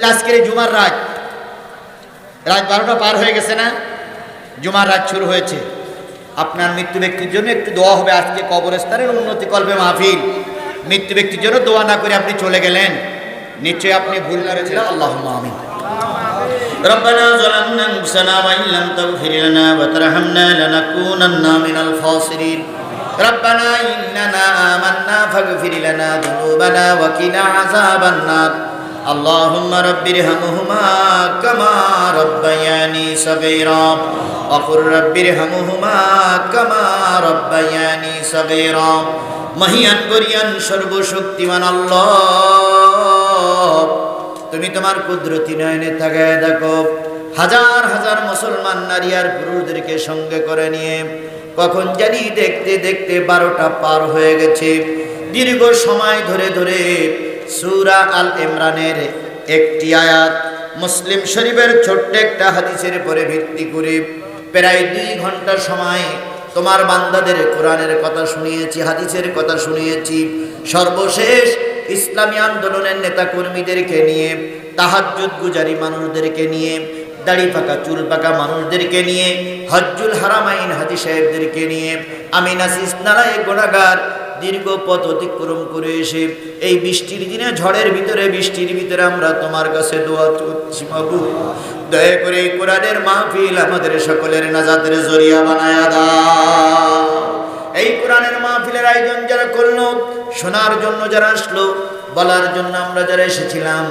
তাহলে আজকের এই জুমার রাত রাত বারোটা পার হয়ে গেছে না জুমার রাত শুরু হয়েছে আপনার মৃত্যু ব্যক্তির জন্য একটু দোয়া হবে আজকে কবরস্থানের উন্নতি কল্পে মাহফিল মৃত্যু ব্যক্তির জন্য দোয়া না করে আপনি চলে গেলেন নিশ্চয়ই আপনি ভুল করেছিলেন আল্লাহ আমিন ربنا ظلمنا انفسنا وان لم تغفر لنا وترحمنا لنكونن من الخاسرين ربنا اننا آمنا فاغفر لنا ذنوبنا وقنا عذاب النار اللهم رب ارحمهما كما ربياني صغيرا وقل رب ارحمهما كما ربياني صغيرا মহিয়ান গরিয়ান সর্বশক্তিমান আল্লাহ তুমি তোমার কুদরতি নয়নে তাকায় দেখো হাজার হাজার মুসলমান নারী আর পুরুষদেরকে সঙ্গে করে নিয়ে কখন জানি দেখতে দেখতে বারোটা পার হয়ে গেছে দীর্ঘ সময় ধরে ধরে সুরা আল ইমরানের একটি আয়াত। মুসলিম শরীফের ছোট্ট একটা হাদিসের পরে ভিত্তি করে প্রায় দুই ঘণ্টা সময় তোমার বান্দাদের কোরআনের কথা শুনিয়েছি, হাদিসের কথা শুনিয়েছি। সর্বশেষ ইসলামী আন্দোলনের নেতা কর্মীদেরকে নিয়ে, তাহাজ্জুদ গুজারি মানুষদেরকে নিয়ে, দাড়ি পাকা চুল পাকা মানুষদেরকে নিয়ে, হজ্জুল হারামাইন হাজি সাহেবদেরকে নিয়ে আমি নাসিস নারায় গোনাগার দীর্ঘ পথ অতিক্রম করে এসে এই বৃষ্টির দিনে, ঝড়ের ভিতরে, বৃষ্টির ভিতরে আমরা তোমার কাছে দোয়া করছি বাবু। দয়া করে এই কোরআনের মাহফিল আমাদের সকলের নাজাদের জরিয়া বানায়া দাও। এই কোরআনের মাহফিলের আয়োজন যারা করল, শোনার জন্য যারা আসলো, বলার জন্য আমরা যারা এসেছিলাম,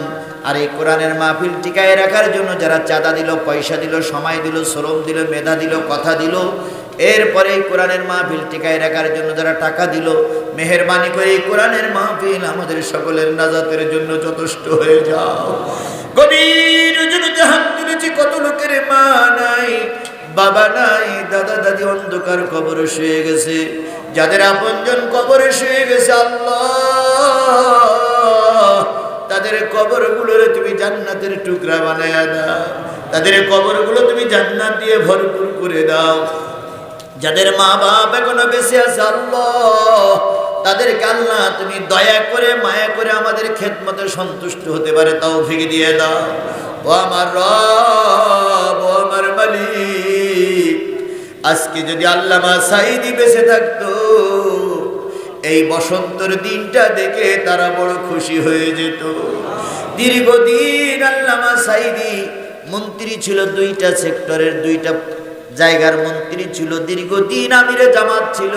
আর এই কোরআনের মাহফিল টিকায় রাখার জন্য যারা চাঁদা দিল, পয়সা দিল, সময় দিল, শ্রম দিল, মেধা দিল, কথা দিল এরপরে এই কোরআনের মাহফিল টিকায় রাখার জন্য যারা টাকা দিল, মেহরবানি করে এই কোরআনের মাহফিল আমাদের সকলের নাজাতের জন্য যথেষ্ট হয়ে যাও। গভীর হাত তুলেছি, কত লোকের মা নাই, বাবা নাই, দাদা দাদি অন্ধকার কবরে শুয়ে গেছে, যাদের আপনজন কবরে শুয়ে গেছে আল্লাহ। তাদের কবরগুলোরে তুমি জান্নাতের টুকরা বানায়া দাও, তাদের কবরগুলো তুমি জান্নাত দিয়ে ভরপুর করে দাও। যাদের মা বাপ এখনও বেঁচে আছে, আল্লাহ আল্লাহ তুমি দয়া করে, মায়া করে আমাদের ক্ষেত খেদমতে সন্তুষ্ট হতে পারে তাও ফিকে দিয়ে দাও। ও আমার রব, ও আমার মালিক, আজকে যদি আল্লামা সাইদি বেঁচে থাকতো, এই বসন্তর দিনটা দেখে তারা বড় খুশি হয়ে যেত। দীর্ঘদিন আল্লামা সাইদি মন্ত্রী ছিল দুইটা সেক্টরের, দুইটা জায়গার মন্ত্রী ছিল, দীর্ঘদিন আমিরে জামাত ছিল।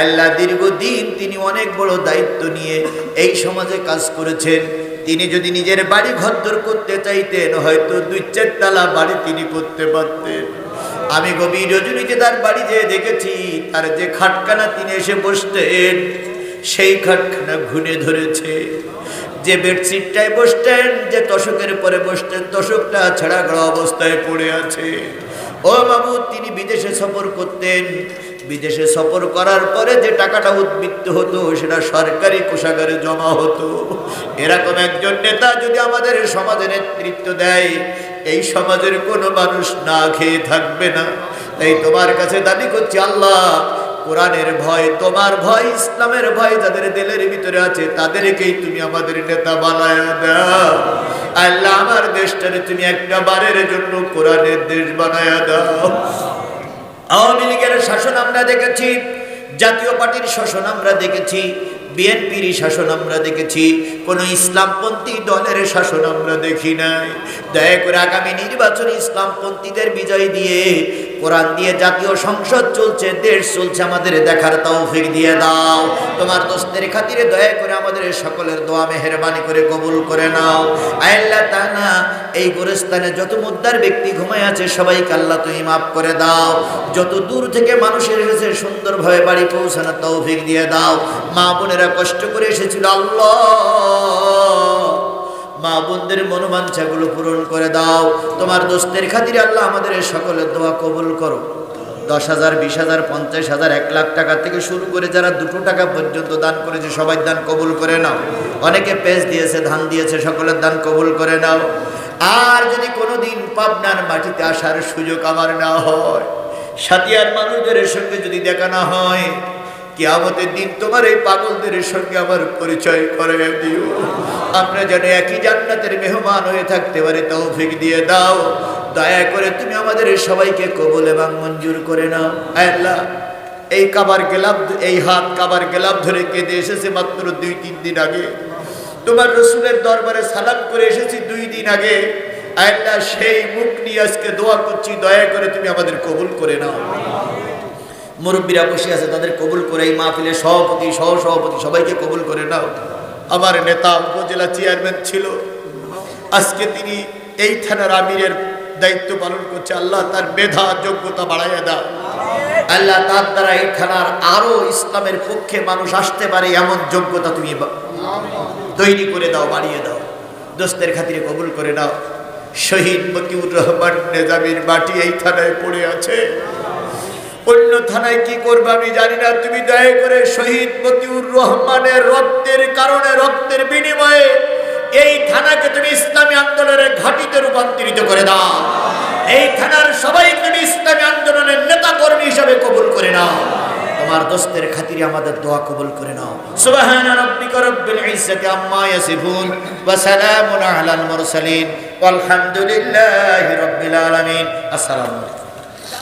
আল্লাহ দীর্ঘদিন তিনি অনেক বড় দায়িত্ব নিয়ে এই সমাজে কাজ করেছেন। তিনি যদি নিজের বাড়ি ঘরদর করতে চাইতেন, হয়তো দুই চারতলা বাড়ি তিনি করতে পারতেন। আমি গভীর রজনীতে তার বাড়ি যেয়ে দেখেছি, তার যে খাটখানা তিনি এসে বসতেন, সেই খাটখানা ঘুনে ধরেছে। যে বেডশিটটায় বসতেন, যে দশকের পরে বসতেন দশকটা ছাড়া গড়া অবস্থায় পড়ে আছে। ও বাবু তিনি বিদেশে সফর করতেন। বিদেশে সফর করার পরে যে টাকাটা উদ্বৃত্ত হতো, সেটা সরকারি কোষাগারে জমা হতো। এরকম একজন নেতা যদি আমাদের সমাজে নেতৃত্ব দেয়, এই সমাজের কোনো মানুষ না খেয়ে থাকবে না। তাই তোমার কাছে দাবি করছি, আল্লাহ কোরআনের ভয়, তোমার ভয়, ইসলামের ভয় যাদের দিলের ভিতরে আছে, তাদেরকেই তুমি আমাদের নেতা বানায় দাও। আল্লাহ, আমার দেশটারে তুমি একটা বারের জন্য কোরআনের দেশ বানায় দাও। আওয়ামী লীগের শাসন আমরা দেখেছি, জাতীয় পার্টির শাসন আমরা দেখেছি, বিএনপির শাসন আমরা দেখেছি, কোন ইসলামপন্থী দলের শাসন আমরা দেখি নাই। দয়া করে আগামী নির্বাচন ইসলামপন্থীদের বিজয় দিয়ে কোরআন দিয়ে জাতীয় সংসদ চলছে, দেশ চলছে, আমাদের দেখার তৌফিক দিয়ে দাও। তোমার দোস্তের খাতিরে দয়া করে আমাদের সকলের দোয়া মেহরবানি করে কবুল করে নাও। আল্লাহ তাআলা এই গোরস্থানে যত মুদ্রার ব্যক্তি ঘুমায় আছে, সবাইকে আল্লাহ তুমি মাফ করে দাও। যত দূর থেকে মানুষের এসেছে সুন্দরভাবে বাড়ি পৌঁছানোর তৌফিক দিয়ে দাও। মা বোনেরা কষ্ট করে এসেছিল আল্লাহ। মা বোনদের মনোবাঞ্ছাগুলো পূরণ করে দাও। তোমার দোস্তের খাতিরে আল্লাহ আমাদের সকলের দোয়া কবুল করো। দশ হাজার, বিশ হাজার, পঞ্চাশ হাজার, এক লাখ টাকা থেকে শুরু করে যারা দুটো টাকা পর্যন্ত দান করেছে, সবাই দান কবুল করে নাও। অনেকে পেজ দিয়েছে, ধান দিয়েছে, সকলের দান কবুল করে নাও। আর যদি কোনোদিন পাবনার মাটিতে আসার সুযোগ আমার না হয়, সাথিয়ার মানুষদের সঙ্গে যদি দেখা না হয় কিয়ামতের দিন তোমার এই পাগলদের সঙ্গে আমার পরিচয় করে দিও। আমরা যেন একই জান্নাতের মেহমান হয়ে থাকতে পারি, তৌফিক দিয়ে দাও। দয়া করে তুমি আমাদের সবাইকে কবুল এবং মঞ্জুর করে নাও। আল্লাহ, এই কাবার গেলাম এই হাত কাবার গেলাম ধরে কেঁদে এসেছে মাত্র দুই, তিন দিন আগে। তোমার রসুলের দরবারে সালাম করে এসেছি দুই দিন আগে। আল্লাহ, সেই মুখ নিয়ে আজকে দোয়া করছি, দয়া করে তুমি আমাদের কবুল করে নাও। মুরব্বীরা বসে আছে, তাদের কবুল করে এই মাহফিলের সভাপতি সহ সভাপতি সবাইকে কবুল করে নাও। আমার নেতা উপজেলা চেয়ারম্যান ছিল। আজকে তিনি এই থানার আমিরের দায়িত্ব পালন করছে। আল্লাহ তার মেধা, যোগ্যতা বাড়াইয়া দাও। আল্লাহ তার দ্বারা এই থানার আরও ইসলামের পক্ষে মানুষ আসতে পারে, এমন যোগ্যতা তুমি তৈরি করে দাও, বাড়িয়ে দাও। দোস্তের খাতিরে কবুল করে নাও। শহীদ মতিউর রহমান নেজামির মাটি এই থানায় পড়ে আছে। অন্য থানায় কি করবে আমি জানি না। তুমি দয়া করে শহীদ মতিউর রহমানের রক্তের কারণে, রক্তের বিনিময়ে এই থানাকে তুমি ইসলামী আন্দোলনের ঘাটিতে রূপান্তরিত করে দাও। এই থানার সবাই তুমি ইসলামী আন্দোলনের নেতা কর্মী হিসাবে কবুল করে নাও। তোমার দোস্তের খাতিরে আমাদের দোয়া কবুল করে নাও। সুবহান রাব্বিকা রব্বিল ইজ্জাতি আম্মা ইয়াসিফুন ওয়া সালামুন আলাল মুরসালিন। আলামিন। আসসালামু আলাইকুম।